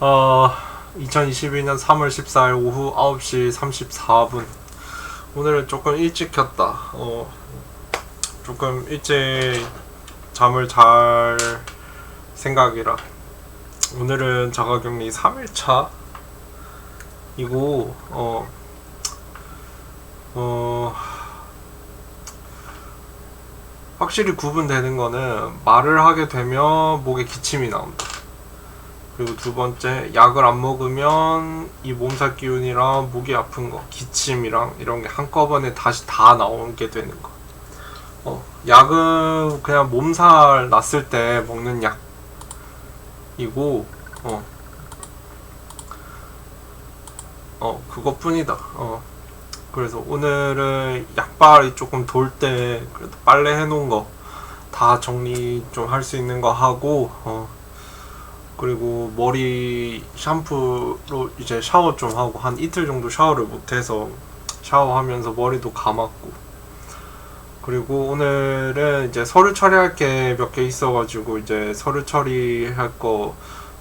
어, 2022년 3월 14일 오후 9시 34분. 오늘은 조금 일찍 켰다. 어, 조금 일찍 잠을 잘 생각이라. 오늘은 자가격리 3일차. 이고, 어, 어, 확실히 구분되는 거는 말을 하게 되면 목에 기침이 나온다. 그리고 두 번째, 약을 안 먹으면 이 몸살 기운이랑 목이 아픈 거, 기침이랑 이런 게 한꺼번에 다시 다 나오게 되는 거. 어, 약은 그냥 몸살 났을 때 먹는 약이고, 어, 어, 그것뿐이다. 어. 그래서 오늘은 약발이 조금 돌 때 그래도 빨래 해놓은 거 다 정리 좀 할 수 있는 거 하고 어 그리고 머리 샴푸로 이제 샤워 좀 하고 한 이틀 정도 샤워를 못해서 샤워하면서 머리도 감았고 그리고 오늘은 이제 서류 처리할 게 몇 개 있어가지고 이제 서류 처리할 거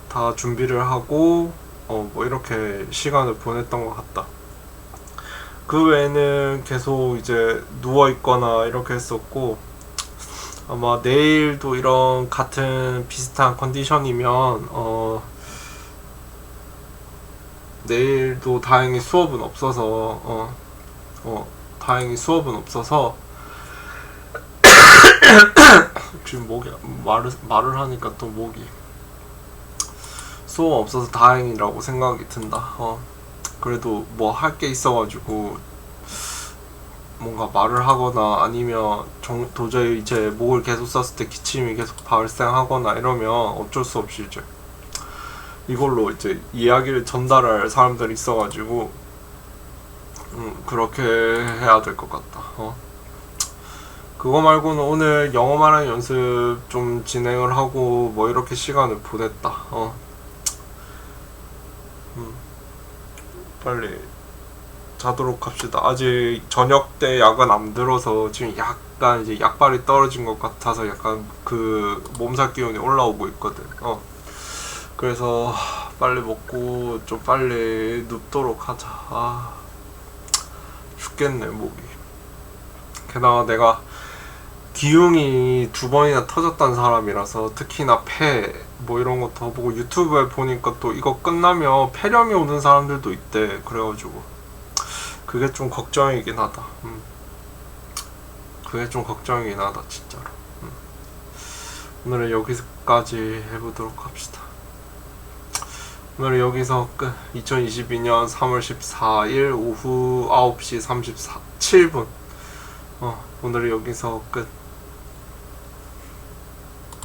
다 준비를 하고 어 뭐 이렇게 시간을 보냈던 것 같다. 그 외에는 계속 이제 누워 있거나 이렇게 했었고 아마 내일도 이런 같은 비슷한 컨디션이면 어 내일도 다행히 수업은 없어서 어, 어 다행히 수업은 없어서 지금 목이 말을 말을 하니까 또 목이 수업 없어서 다행이라고 생각이 든다. 어 그래도 뭐 할 게 있어가지고 뭔가 말을 하거나 아니면 정, 도저히 이제 목을 계속 썼을 때 기침이 계속 발생하거나 이러면 어쩔 수 없이 이제 이걸로 이제 이야기를 전달할 사람들이 있어가지고 음, 그렇게 해야 될 것 같다. 어. 그거 말고는 오늘 영어 말하는 연습 좀 진행을 하고 뭐 이렇게 시간을 보냈다. 어. 음. 빨리 자도록 합시다. 아직 저녁 때 약은 안 들어서 지금 약간 이제 약발이 떨어진 것 같아서 약간 그 몸살 기운이 올라오고 있거든. 어. 그래서 빨리 먹고 좀 빨리 눕도록 하자. 아. 죽겠네, 목이. 게다가 내가 기흉이 두 번이나 터졌던 사람이라서 특히나 폐 뭐 이런 거더 보고 유튜브에 보니까 또 이거 끝나면 폐렴이 오는 사람들도 있대 그래가지고 그게 좀 걱정이긴 하다. 음. 그게 좀 걱정이긴 하다 진짜로. 음. 오늘은 여기까지 해보도록 합시다. 오늘은 여기서 끝. 2022년 3월 14일 오후 9시 34, 7분. 어, 오늘은 여기서 끝